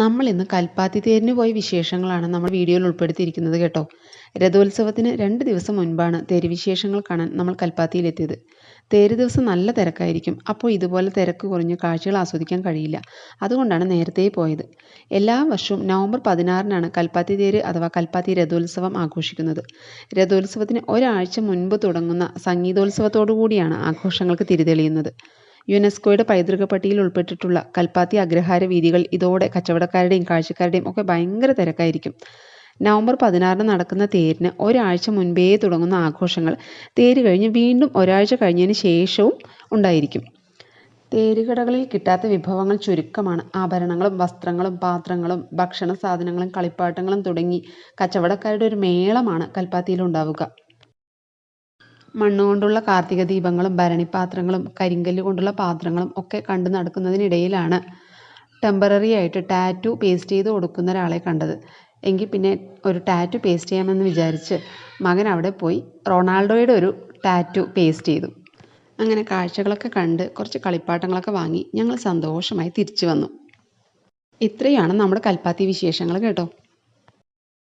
നമ്മൾ ഇന്ന് കൽപ്പാത്തി തേരിന് പോയ വിശേഷങ്ങളാണ് നമ്മൾ വീഡിയോയിൽ ഉൾപ്പെടുത്തിയിരിക്കുന്നത് കേട്ടോ. രഥോത്സവത്തിന് രണ്ട് ദിവസം മുൻപാണ് തേര് വിശേഷങ്ങൾ കാണാൻ നമ്മൾ കൽപ്പാത്തിയിലെത്തിയത്. തേര് ദിവസം നല്ല തിരക്കായിരിക്കും. അപ്പോൾ ഇതുപോലെ തിരക്ക് കുറഞ്ഞ് കാഴ്ചകൾ ആസ്വദിക്കാൻ കഴിയില്ല. അതുകൊണ്ടാണ് നേരത്തെ പോയത്. എല്ലാ വർഷവും നവംബർ പതിനാറിനാണ് കൽപ്പാത്തി തേര് അഥവാ കൽപ്പാത്തി രഥോത്സവം ആഘോഷിക്കുന്നത്. രഥോത്സവത്തിന് ഒരാഴ്ച മുൻപ് തുടങ്ങുന്ന സംഗീതോത്സവത്തോടു കൂടിയാണ് ആഘോഷങ്ങൾക്ക് തിരിതെളിയുന്നത്. യുനെസ്കോയുടെ പൈതൃക പട്ടികയിൽ ഉൾപ്പെട്ടിട്ടുള്ള കൽപ്പാത്തി അഗ്രഹാര വീതികൾ ഇതോടെ കച്ചവടക്കാരുടെയും കാഴ്ചക്കാരുടെയും ഒക്കെ ഭയങ്കര തിരക്കായിരിക്കും. നവംബർ പതിനാറിന് നടക്കുന്ന തേരിന് ഒരാഴ്ച മുൻപേ തുടങ്ങുന്ന ആഘോഷങ്ങൾ തേര് കഴിഞ്ഞ് വീണ്ടും ഒരാഴ്ച കഴിഞ്ഞതിന് ശേഷവും ഉണ്ടായിരിക്കും. തേരുകടകളിൽ കിട്ടാത്ത വിഭവങ്ങൾ ചുരുക്കമാണ്. ആഭരണങ്ങളും വസ്ത്രങ്ങളും പാത്രങ്ങളും ഭക്ഷണ സാധനങ്ങളും കളിപ്പാട്ടങ്ങളും തുടങ്ങി കച്ചവടക്കാരുടെ ഒരു മേളമാണ് കൽപ്പാത്തിയിൽ ഉണ്ടാവുക. മണ്ണുകൊണ്ടുള്ള കാർത്തിക ദീപങ്ങളും ഭരണിപ്പാത്രങ്ങളും കരിങ്കല്ല് കൊണ്ടുള്ള പാത്രങ്ങളും ഒക്കെ കണ്ടു നടക്കുന്നതിനിടയിലാണ് ടെമ്പററി ആയിട്ട് ടാറ്റു പേസ്റ്റ് ചെയ്ത് കൊടുക്കുന്ന ഒരാളെ കണ്ടത്. എങ്കിൽ പിന്നെ ഒരു ടാറ്റു പേസ്റ്റ് ചെയ്യാമെന്ന് വിചാരിച്ച് മകൻ അവിടെ പോയി റൊണാൾഡോയുടെ ഒരു ടാറ്റു പേസ്റ്റ് ചെയ്തു. അങ്ങനെ കാഴ്ചകളൊക്കെ കണ്ട് കുറച്ച് കളിപ്പാട്ടങ്ങളൊക്കെ വാങ്ങി ഞങ്ങൾ സന്തോഷമായി തിരിച്ചു വന്നു. ഇത്രയാണ് നമ്മുടെ കൽപ്പാത്തി വിശേഷങ്ങൾ കേട്ടോ.